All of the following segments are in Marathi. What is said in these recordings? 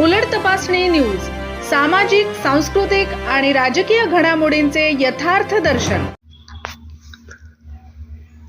उलट तपासणी न्यूज सामाजिक सांस्कृतिक आणि राजकीय घडामोडींचे यथार्थ दर्शन.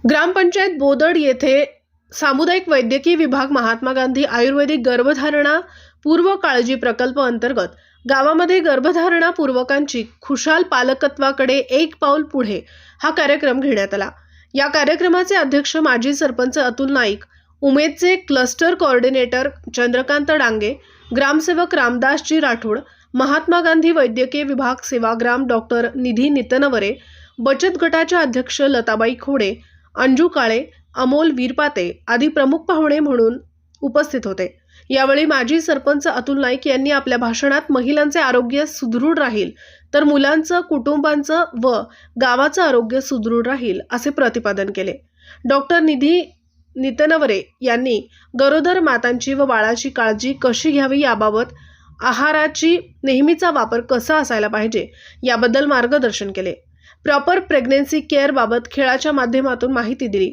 ग्रामपंचायत बोदड येथे सामुदायिक वैद्यकीय विभाग महात्मा गांधी आयुर्वेदिक गर्भधारणा पूर्व काळजी प्रकल्प अंतर्गत गावामध्ये गर्भधारणा पूर्वकांची खुशाल पालकत्वाकडे एक पाऊल पुढे हा कार्यक्रम घेण्यात आला. या कार्यक्रमाचे अध्यक्ष माजी सरपंच अतुल नाईक उमेदचे क्लस्टर कोऑर्डिनेटर चंद्रकांत डांगे ग्रामसेवक रामदासजी राठोड महात्मा गांधी वैद्यकीय विभाग सेवाग्राम डॉक्टर निधी नितनवरे बचत गटाच्या अध्यक्ष लताबाई खोडे अंजू काळे अमोल वीरपाते आदी प्रमुख पाहुणे म्हणून उपस्थित होते. यावेळी माजी सरपंच अतुल नाईक यांनी आपल्या भाषणात महिलांचे आरोग्य सुदृढ राहील तर मुलांचं कुटुंबांचं व गावाचं आरोग्य सुदृढ राहील असे प्रतिपादन केले. डॉक्टर निधी नितनवरे यांनी गरोदर मातांची व बाळाची काळजी कशी घ्यावी याबाबत आहाराची नेहमीचा वापर कसा असायला पाहिजे याबद्दल मार्गदर्शन केले. प्रॉपर प्रेग्नेन्सी केअरबाबत खेळाच्या माध्यमातून माहिती दिली.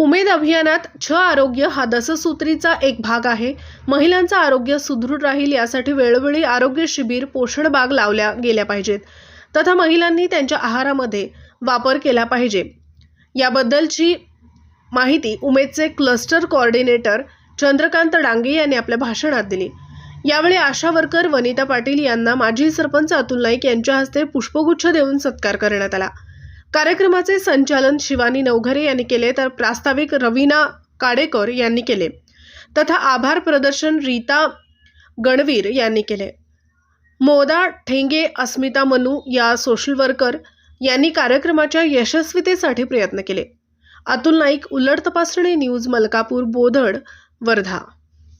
उमेद अभियानात छ आरोग्य हा दससूत्रीचा एक भाग आहे. महिलांचं आरोग्य सुदृढ राहील यासाठी वेळोवेळी आरोग्य शिबिर पोषण बाग लावल्या गेल्या पाहिजेत तथा महिलांनी त्यांच्या आहारामध्ये वापर केला पाहिजे. याबद्दलची माहिती उमेदचे क्लस्टर कोऑर्डिनेटर चंद्रकांत डांगे यांनी आपल्या भाषणात दिली. यावेळी आशा वर्कर वनिता पाटील यांना माजी सरपंच अतुल नाईक यांच्या हस्ते पुष्पगुच्छ देऊन सत्कार करण्यात आला. कार्यक्रमाचे संचालन शिवानी नवघरे यांनी केले तर प्रास्ताविक रवीना काडेकर यांनी केले तथा आभार प्रदर्शन रीता गणवीर यांनी केले. मोदा ठेंगे अस्मिता मनू या सोशल वर्कर यांनी कार्यक्रमाच्या यशस्वीतेसाठी प्रयत्न केले. अतुल नाईक उलट तपासणी न्यूज मलकापूर बोधड वर्धा.